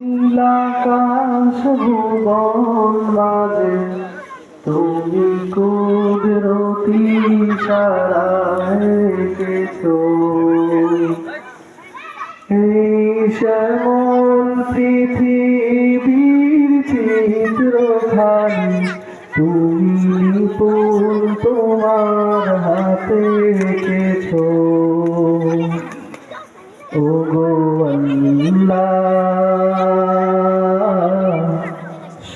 নীলাকাশ ভুবন মাঝে, তুমি কুদরতি সারায় এঁকেছো। এই শ্যামল পৃথিবীর তুমি নিপুণ তোমার হাতে এঁকেছো। ও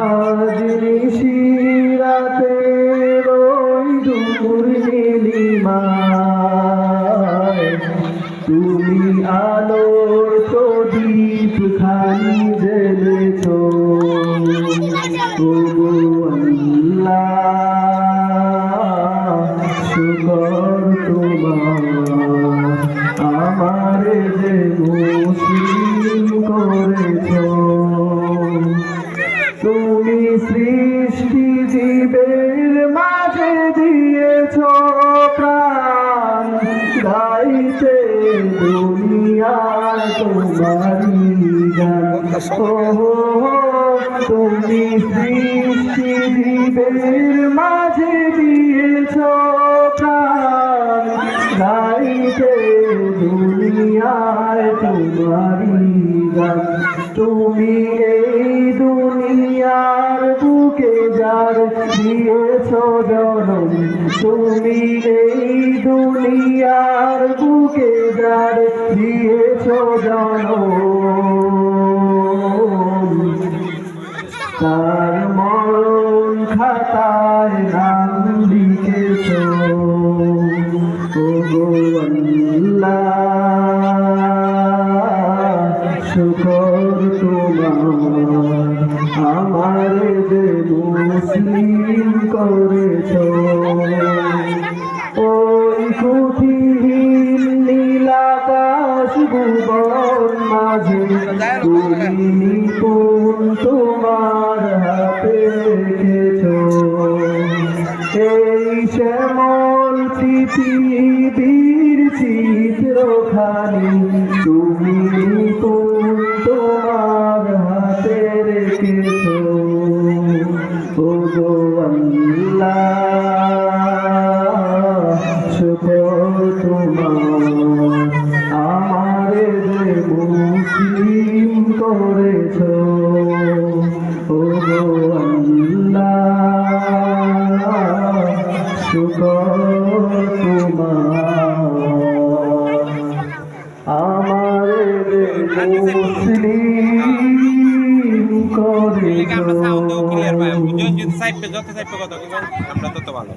আজ নিশিরাতে রই দূর নীলিমায়। তুমি আলোর প্রদীপ খানি জ্বেলেছ। তবু আল্লাহ তোমারি তুমি সৃষ্টি মাঝে দিয়েছ গাইতে দুনিয়ায় তোমারি তুমি এই দুনিয়ার বুকে যার, দিয়েছ জনম, তুমি এই দুনিয়ার বুকে যার, দিয়েছ জনম তার মরণ খাতায় নাম লিখেছ শুকর তোমার আমার মুসলিম করেছ। মাঝে তোমার হাতে রেখেছ এই শ্যামল পৃথিবীর চিত্রখানি তুমি মুসলিম করেছ। ও শুকর তোমার। আমার মুসলিম করেছ। আমরা সাউন্ডও ক্লিয়ার পাই যদি সাইড পে যত সাইড কথা আমরা তত ভালো।